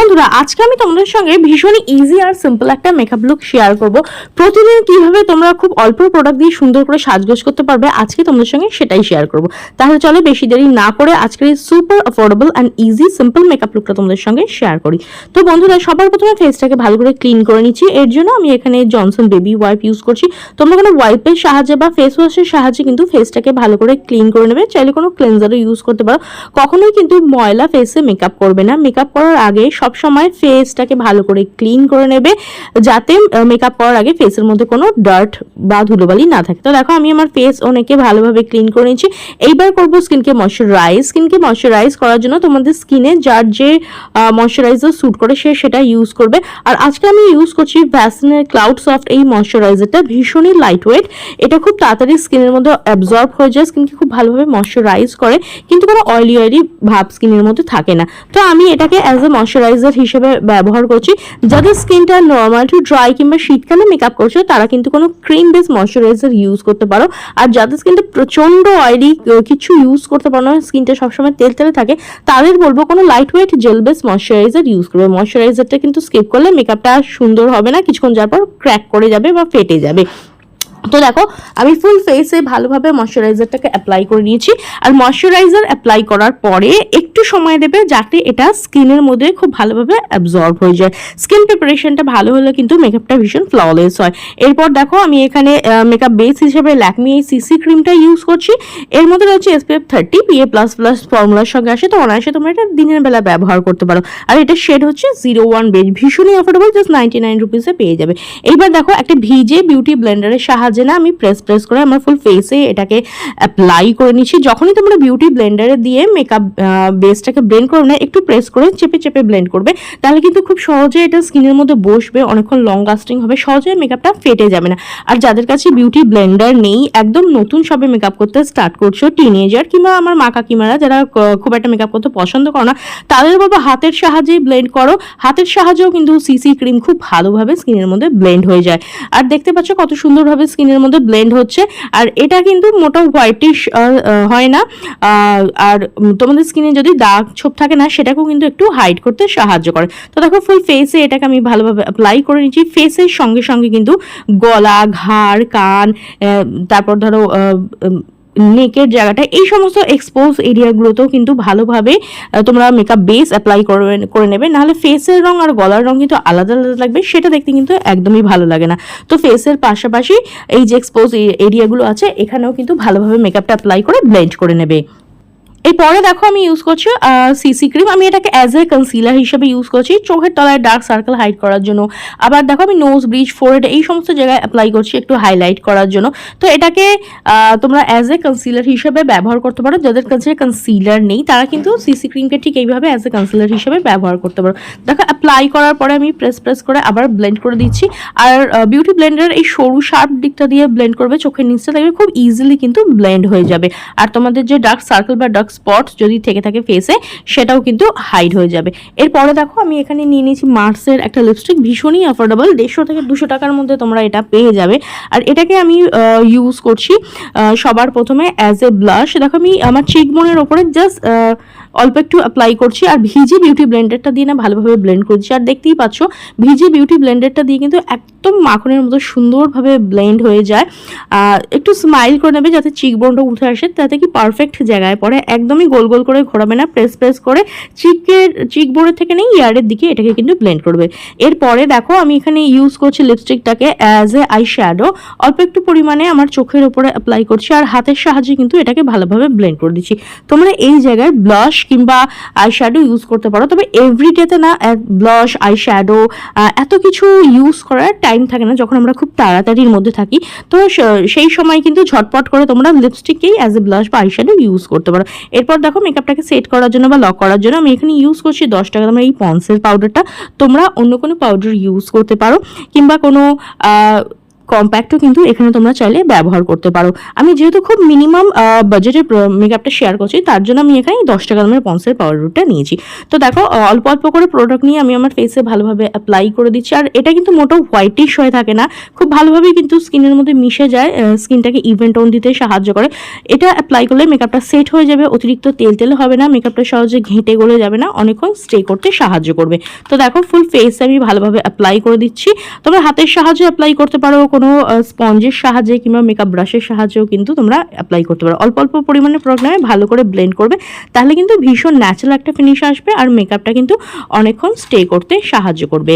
বন্ধুরা, আজকে আমি তোমাদের সঙ্গে ভীষণই ইজি আর সিম্পল একটা মেকআপ লুক শেয়ার করব। প্রতিদিন কীভাবে তোমরা খুব অল্প প্রোডাক্ট দিয়ে সুন্দর করে সাজগোজ করতে পারবে, আজকে তোমাদের সঙ্গে সেটাই শেয়ার করব। তাহলে চলো বেশি দেরি না করে আজকের এই super affordable and easy simple makeup লুকটা তোমাদের সঙ্গে শেয়ার করি। তো বন্ধুরা, সবার প্রথমে ফেসটাকে ভালো করে ক্লিন করে নিচ্ছি। এর জন্য আমি এখানে জনসন বেবি ওয়াইপ ইউজ করছি। তোমরা কোনো ওয়াইপের সাহায্যে বা ফেস ওয়াশের সাহায্যে কিন্তু ফেসটাকে ভালো করে ক্লিন করে নেবে। চাইলে কোনো ক্লেন্সারও ইউজ করতে পারো। কখনোই কিন্তু ময়লা ফেসে মেকআপ করবে না। মেকআপ করার আগে সব সময় ফেসটাকে ভালো করে ক্লিন করে নেবে, যাতে মেকআপ করার আগে ফেসের মধ্যে কোনো ডার্ট বা ধুলোবালি না থাকে। তো দেখো, আমি আমার ফেস অনেকে ভালোভাবে ক্লিন করে নিচ্ছি এইবার করব স্কিনকে ময়শ্চারাইজ স্কিনকে ময়শ্চারাইজ করার জন্য তোমাদের স্কিনে যার যে ময়শ্চারাইজার স্যুট করে, সে সেটা ইউজ করবে। আর আজকে আমি ইউজ করছি ভ্যাসলিনের ক্লাউড সফট এই ময়শ্চারাইজারটা ভীষণই লাইট ওয়েট এটা খুব তাড়াতাড়ি স্কিনের মধ্যে অ্যাবজর্ব হয়ে যায় স্কিনকে খুব ভালোভাবে ময়শ্চারাইজ করে। কিন্তু কোনো অয়েলি অয়েলি ভাব স্কিনের মধ্যে থাকে না। তো আমি এটাকে অ্যাজ এ ময়শ্চারাইজার হিসেবে ব্যবহার করছি। যাদের স্কিনটা নর্মাল টু ড্রাই কিংবা শীতকালে মেকআপ করছ, তারা কিন্তু কোনো ক্রিম বেস ময়শ্চারাইজার ইউজ করতে পারো। আর যাদের স্কিনটা প্রচণ্ড অয়েলি কিছু ইউজ করতে পারো না, স্কিনটা সবসময় তেল তেলে থাকে, তাদের বলব কোনো light weight gel base moisturiser use করবে। ময়শ্চারাইজারটা কিন্তু স্কিপ করলে মেকআপটা সুন্দর হবে না, কিছুক্ষণ যাওয়ার পর ক্র্যাক করে যাবে বা ফেটে যাবে। তো দেখো, আমি ফুল ফেসে ভালোভাবে ময়শ্চারাইজারটাকে অ্যাপ্লাই করে নিয়েছি। আর ময়শ্চারাইজার অ্যাপ্লাই করার পরে একটু সময় দেবে যাতে এটা স্কিনের মধ্যে খুব ভালোভাবে অ্যাবজর্ব হয়ে যায়। স্কিন প্রিপারেশনটা ভালো হলে কিন্তু মেকআপটা ভীষণ ফ্ললেস হয়। এরপর দেখো, আমি এখানে মেকআপ বেস হিসেবে ল্যাকমি এই সিসি ক্রিমটা ইউজ করছি। এর মধ্যে রয়েছে SPF thirty PA plus plus ফর্মুলার সঙ্গে আসে। তো অনায়াসে তোমরা এটা দিনের বেলা ব্যবহার করতে পারো। আর এটা শেড হচ্ছে জিরো ওয়ান বেজ ভীষণই অ্যাফোর্ডেবল জাস্ট নাইনটি নাইন রুপিসে পেয়ে যাবে। এইবার দেখো, একটা ভিজে বিউটি ব্লেন্ডারের সাহায্যে না, আমি প্রেস প্রেস করে আমার ফুল ফেসে এটাকে অ্যাপ্লাই করে নিচ্ছি। যখনই তোমরা বিউটি ব্লেন্ডারে দিয়ে মেকআপ বেসটাকে ব্লেন্ড করবে না, একটু প্রেস করে চেপে চেপে ব্লেন্ড করবে, তাহলে কিন্তু খুব সহজে এটা স্কিনের মধ্যে বসবে, অনেকক্ষণ লং লাস্টিং হবে সহজে মেকআপটা ফেটে যাবে না। আর যাদের কাছে বিউটি ব্লেন্ডার নেই, একদম নতুন সবে মেকআপ করতে স্টার্ট করছ টিনেজার কিংবা আমার মা কাকিমারা যারা খুব একটা মেকআপ করতে পছন্দ করো না, তাদের বলব হাতের সাহায্যে ব্লেন্ড করো। হাতের সাহায্যেও কিন্তু সিসি ক্রিম খুব ভালোভাবে স্কিনের মধ্যে ব্লেন্ড হয়ে যায়। আর দেখতে পাচ্ছ কত সুন্দরভাবে স্কিনের মধ্যে ব্লেন্ড হচ্ছে, আর এটা কিন্তু মোটা হোয়াইটিশ হয় না। আর তোমাদের স্কিনে যদি দাগ ছোপ থাকে না, সেটাকেও কিন্তু একটু হাইড করতে সাহায্য করে। তো দেখো ফুল ফেসে এটাকে আমি ভালোভাবে অ্যাপ্লাই করে নিচ্ছি। ফেসের সঙ্গে সঙ্গে কিন্তু গলা, ঘাড়, কান তারপর ধরো নেকের জায়গাটা, এই সমস্ত এক্সপোজ এরিয়াগুলোতেও কিন্তু ভালোভাবে তোমরা মেকআপ বেস অ্যাপ্লাই করে করে নেবে। নাহলে ফেসের রং আর গলার রং কিন্তু আলাদা আলাদা লাগবে, সেটা দেখতে কিন্তু একদমই ভালো লাগে না। তো ফেসের পাশাপাশি এই যে এক্সপোজ এরিয়াগুলো আছে, এখানেও কিন্তু ভালোভাবে মেকআপটা অ্যাপ্লাই করে ব্লেন্ড করে নেবে। এরপরে দেখো আমি ইউজ করছি সিসি ক্রিম আমি এটাকে অ্যাজ এ কনসিলার হিসেবে ইউজ করছি, চোখের তলায় ডার্ক সার্কেল হাইড করার জন্য। আবার দেখো আমি নোজ ব্রিজ ফোরহেড এই সমস্ত জায়গায় অ্যাপ্লাই করছি একটু হাইলাইট করার জন্য। তো এটাকে তোমরা অ্যাজ এ কনসিলার হিসেবে ব্যবহার করতে পারো। যাদের কাছে কনসিলার নেই, তারা কিন্তু সিসি ক্রিমকে ঠিক এইভাবে অ্যাজ এ কনসিলার হিসেবে ব্যবহার করতে পারো। দেখো অ্যাপ্লাই করার পরে আমি প্রেস প্রেস করে আবার ব্লেন্ড করে দিচ্ছি। আর বিউটি ব্লেন্ডার এই সরু শার্প দিকটা দিয়ে ব্লেন্ড করবে, চোখের নিচটা দেখবে খুব ইজিলি কিন্তু ব্লেন্ড হয়ে যাবে। আর তোমাদের যে ডার্ক সার্কেল বা ডার্ক স্পট যদি থেকে থাকে ফেসে সেটাও কিন্তু হাইড হয়ে যাবে। এরপরে দেখো, আমি এখানে নিয়ে নিয়েছি মার্সের একটা লিপস্টিক ভীষণই অ্যাফোর্ডেবল দেড়শো থেকে দুশো টাকার মধ্যে তোমরা এটা পেয়ে যাবে। আর এটাকে আমি ইউজ করছি সবার প্রথমে অ্যাজ এ ব্লাশ দেখো, আমি আমার চিক বোনের ওপরে জাস্ট অল্প একটু অ্যাপ্লাই করছি, আর ভিজে বিউটি ব্লেন্ডারটা দিয়ে না ভালোভাবে ব্লেন্ড করছি। আর দেখতেই পাচ্ছ ভিজে বিউটি ব্লেন্ডারটা দিয়ে কিন্তু একদম মাখনের মতো সুন্দরভাবে ব্লেন্ড হয়ে যায়। একটু স্মাইল করে নেবে যাতে চিক বোনটা উঠে আসে, তাতে কি পারফেক্ট জায়গায় পড়ে। একদমই গোল গোল করে ঘোরাবে না, প্রেস প্রেস করে চিকের, চিক বোনের থেকে নেই, ইয়ারের দিকে এটাকে কিন্তু ব্লেন্ড করবে। এরপরে দেখো আমি এখানে ইউজ করছি লিপস্টিকটাকে অ্যাজ এ আই শ্যাডো অল্প একটু পরিমাণে আমার চোখের উপরে অ্যাপ্লাই করছি আর হাতের সাহায্যে কিন্তু এটাকে ভালোভাবে ব্লেন্ড করে দিচ্ছি। তোমরা এই জায়গায় ব্লাশ কিংবা আই শ্যাডো ইউজ করতে পারো, তবে এভরিডেতে না ব্লাশ আই শ্যাডো এত কিছু ইউজ করার টাইম থাকে না যখন আমরা খুব তাড়াতাড়ির মধ্যে থাকি। তো সেই সময় কিন্তু ঝটপট করে তোমরা লিপস্টিককেই অ্যাজ এ ব্লাশ বা আই শ্যাডো ইউজ করতে পারো। এরপর দেখো মেকআপটাকে সেট করার জন্য বা লক করার জন্য আমি এখানে ইউজ করছি দশ টাকা। দামের এই পন্সের পাউডারটা তোমরা অন্য কোনো পাউডার ইউজ করতে পারো কিংবা কোনো কম্প্যাক্টও কিন্তু এখানে তোমরা চাইলে ব্যবহার করতে পারো। আমি যেহেতু খুব মিনিমাম বাজেটের মেকআপটা শেয়ার করছি, তার জন্য আমি এখানে দশ টাকা দামের পন্সের পাউডার রুটটা নিয়েছি। তো দেখো অল্প অল্প করে প্রোডাক্ট নিয়ে আমি আমার ফেসে ভালোভাবে অ্যাপ্লাই করে দিচ্ছি। আর এটা কিন্তু মোটো হোয়াইটিশ হয়ে থাকে না, খুব ভালোভাবেই কিন্তু স্কিনের মধ্যে মিশে যায় স্কিনটাকে ইভেন্ট টোন দিতে সাহায্য করে। এটা অ্যাপ্লাই করলে মেকআপটা সেট হয়ে যাবে, অতিরিক্ত তেল তেল হবে না মেকআপটা সহজে ঘেঁটে গলে যাবে না, অনেকক্ষণ স্টে করতে সাহায্য করবে। তো দেখো ফুল ফেস আমি ভালোভাবে অ্যাপ্লাই করে দিচ্ছি। তোমরা হাতের সাহায্যে অ্যাপ্লাই করতে পারো কোনো স্পঞ্জের সাহায্যে কিংবা মেকআপ ব্রাশের সাহায্যেও কিন্তু তোমরা অ্যাপ্লাই করতে পারো। অল্প অল্প পরিমাণে প্রোগ্রামে ভালো করে ব্লেন্ড করবে, তাহলে কিন্তু ভীষণ ন্যাচারাল একটা ফিনিশ আসবে আর মেকআপটা কিন্তু অনেকক্ষণ স্টে করতে সাহায্য করবে।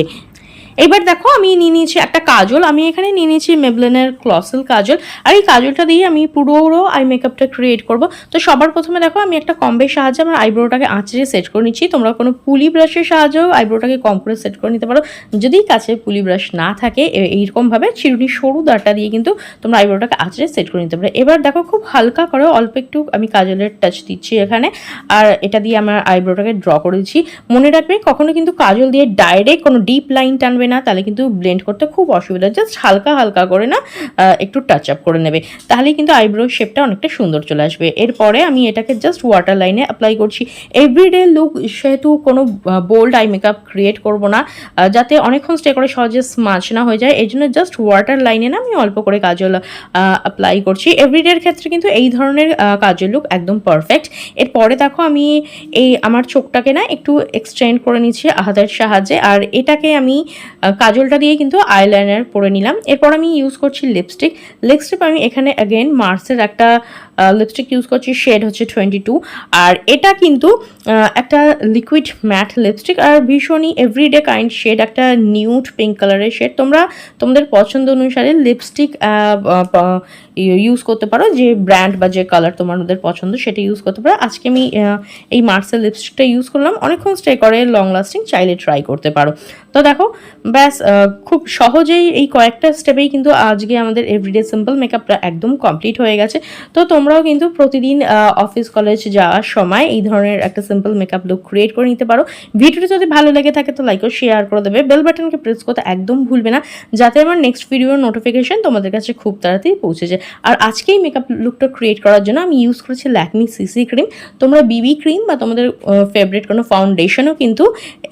এবার দেখো আমি নিয়ে নিয়েছি একটা কাজল, আমি এখানে নিয়ে নিয়েছি মেবলেনের ক্লসেল কাজল, আর এই কাজলটা দিয়ে আমি পুরো আই মেকআপটা ক্রিয়েট করব। তো সবার প্রথমে দেখো, আমি একটা কম্বের সাহায্যে আমার আইব্রোটাকে আঁচড়ে সেট করে নিচ্ছি। তোমরা কোনো পুলি ব্রাশের সাহায্যেও আইব্রোটাকে কম করে সেট করে নিতে পারো। যদি কাছে পুলি ব্রাশ না থাকে এইরকমভাবে চিরুনি সরু দাঁড়টা দিয়ে কিন্তু তোমরা আইব্রোটাকে আঁচড়ে সেট করে নিতে পারো। এবার দেখো, খুব হালকা করে অল্প একটু আমি কাজলের টাচ দিচ্ছি এখানে, আর এটা দিয়ে আমার আইব্রোটাকে ড্র করেছি মনে রাখবে, কখনো কিন্তু কাজল দিয়ে ডাইরেক্ট কোনো ডিপ লাইন টানবে না, তাহলে কিন্তু ব্লেন্ড করতে খুব অসুবিধা। জাস্ট হালকা হালকা করে না একটু টাচ আপ করে নেবে। তাহলে কিন্তু আইব্রো শেপটা অনেকটা সুন্দর চলে আসবে। এরপরে আমি এটাকে জাস্ট ওয়াটার লাইনে অ্যাপ্লাই করছি। এভরিডে লুক সেহেতু কোনো বোল্ড আই মেকআপ ক্রিয়েট করব না যাতে অনেকক্ষণ স্টে করে সহজে স্মাচ না হয়ে যায়। এই জন্য জাস্ট ওয়াটার লাইনে না, আমি অল্প করে কাজল অ্যাপ্লাই করছি। এভরিডের ক্ষেত্রে কিন্তু এই ধরনের কাজল লুক একদম পারফেক্ট এরপরে দেখো আমি এই আমার চোখটাকে না একটু এক্সটেন্ড করে নিচ্ছি হাতের সাহায্যে। আর এটাকে আমি কাজলটা দিয়ে কিন্তু আইলাইনার পরে নিলাম। এরপর আমি ইউজ করছি লিপস্টিক লিপস্টিক আমি এখানে অ্যাগেন মার্সের একটা লিপস্টিক ইউজ করছি শেড হচ্ছে টোয়েন্টি আর এটা কিন্তু একটা লিকুইড ম্যাট লিপস্টিক আর ভীষণই এভরিডে কাইন্ড শেড একটা নিউড পিঙ্ক কালারের শেড তোমরা তোমাদের পছন্দ অনুসারে লিপস্টিক ইউজ করতে পারো। যে ব্র্যান্ড বা যে কালার তোমাদের পছন্দ, সেটা ইউজ করতে পারো। আজকে আমি এই মার্সেল লিপস্টিকটা ইউজ করলাম। অনেকক্ষণ স্টে করে লং লাস্টিং চাইলে ট্রাই করতে পারো। তো দেখো, ব্যাস খুব সহজেই এই কয়েকটা স্টেপেই কিন্তু আজকে আমাদের এভরিডে সিম্পল মেকআপটা একদম কমপ্লিট হয়ে গেছে। তো তোমরাও কিন্তু প্রতিদিন অফিস কলেজ যাওয়ার সময় এই ধরনের একটা সিম্পল মেকআপ লুক ক্রিয়েট করে নিতে পারো। ভিডিওটা যদি ভালো লেগে থাকে তো লাইক ও শেয়ার করে দেবে। বেল বাটনকে প্রেস করতে একদম ভুলবে না। যাতে আমার নেক্সট ভিডিওর নোটিফিকেশন তোমাদের কাছে খুব তাড়াতাড়ি পৌঁছে যায়। আর আজকে এই মেকআপ লুকটা ক্রিয়েট করার জন্য আমি ইউজ করেছি ল্যাকমি সিসি ক্রিম তোমরা বিবি ক্রিম বা তোমাদের ফেভারিট কোনো ফাউন্ডেশনও কিন্তু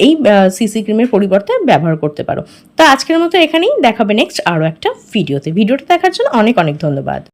এই সিসি ক্রিমের পরিবর্তে ব্যবহার করতে পারো। তো আজকের মতো এখানেই। দেখাবে নেক্সট আরও একটা ভিডিওতে ভিডিওটা দেখার জন্য অনেক অনেক ধন্যবাদ।